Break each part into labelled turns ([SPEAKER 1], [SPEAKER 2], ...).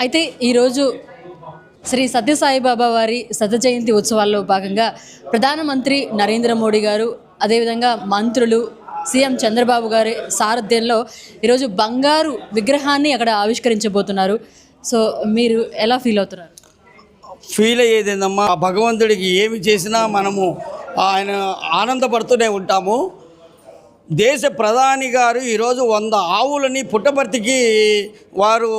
[SPEAKER 1] అయితే ఈరోజు శ్రీ సత్యసాయిబాబా వారి శత జయంతి ఉత్సవాల్లో భాగంగా ప్రధానమంత్రి నరేంద్ర మోడీ గారు అదేవిధంగా మంత్రులు సీఎం చంద్రబాబు గారి సారథ్యంలో ఈరోజు బంగారు విగ్రహాన్ని అక్కడ ఆవిష్కరించబోతున్నారు. సో మీరు ఎలా ఫీల్ అవుతున్నారు?
[SPEAKER 2] ఫీల్ అయ్యేది ఏందమ్మా? భగవంతుడికి ఏమి చేసినా మనము ఆయన ఆనందపడుతూనే ఉంటాము. దేశ ప్రధాని గారు ఈరోజు వంద ఆవులని పుట్టపర్తికి వారు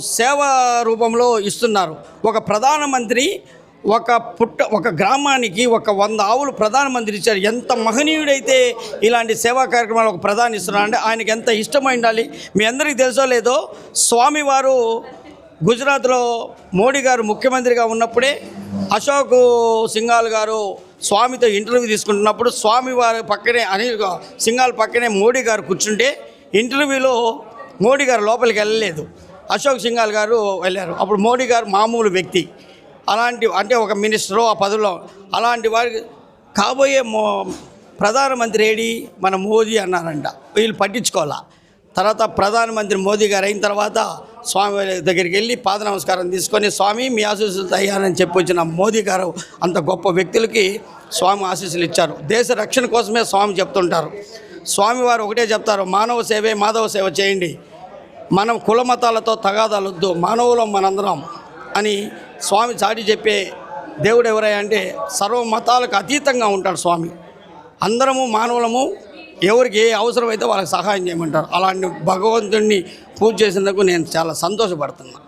[SPEAKER 2] సేవ రూపంలో ఇస్తున్నారు. ఒక ప్రధానమంత్రి ఒక పుట్ట ఒక గ్రామానికి ఒక వంద ఆవులు ప్రధానమంత్రి ఇచ్చారు. ఎంత మహనీయుడైతే ఇలాంటి సేవా కార్యక్రమాలు ఒక ప్రధాని ఇస్తున్నారు అంటే ఆయనకి ఎంత ఇష్టమై ఉండాలి? మీ అందరికీ తెలుసో లేదో స్వామివారు గుజరాత్లో మోడీ గారు ముఖ్యమంత్రిగా ఉన్నప్పుడే అశోక్ సింఘాల్ గారు స్వామితో ఇంటర్వ్యూ తీసుకుంటున్నప్పుడు స్వామి వారి పక్కనే అనిల్ సింగాల పక్కనే మోడీ గారు కూర్చుంటే ఇంటర్వ్యూలో మోడీ గారు లోపలికి వెళ్ళలేదు. అశోక్ సింగాల్ గారు వెళ్ళారు. అప్పుడు మోడీ గారు మామూలు వ్యక్తి. అలాంటి అంటే ఒక మినిస్టరు ఆ పదవిలో అలాంటి వారికి కాబోయే మో ప్రధానమంత్రి ఏడి? మన మోదీ అన్నారంట. వీళ్ళు పట్టించుకోవాలా? తర్వాత ప్రధానమంత్రి మోదీ గారు అయిన తర్వాత స్వామి వారి దగ్గరికి వెళ్ళి పాద నమస్కారం తీసుకొని స్వామి మీ ఆశీస్సులు అయ్యారని చెప్పి వచ్చిన మోదీ గారు అంత గొప్ప వ్యక్తులకి స్వామి ఆశీస్సులు ఇచ్చారు. దేశ రక్షణ కోసమే స్వామి చెప్తుంటారు. స్వామివారు ఒకటే చెప్తారు మానవ సేవే మాధవ సేవ చేయండి. మనం కుల మతాలతో తగాదాలు వద్దు మానవులం మనందరం అని స్వామి చాటి చెప్పే దేవుడు ఎవరయ్యా అంటే సర్వ మతాలకు అతీతంగా ఉంటాడు స్వామి. అందరము మానవులము ఎవరికి ఏ అవసరమైతే వాళ్ళకి సహాయం చేయమంటారు. అలాంటి భగవంతుడిని పూజ చేసినందుకు నేను చాలా సంతోషపడుతున్నాను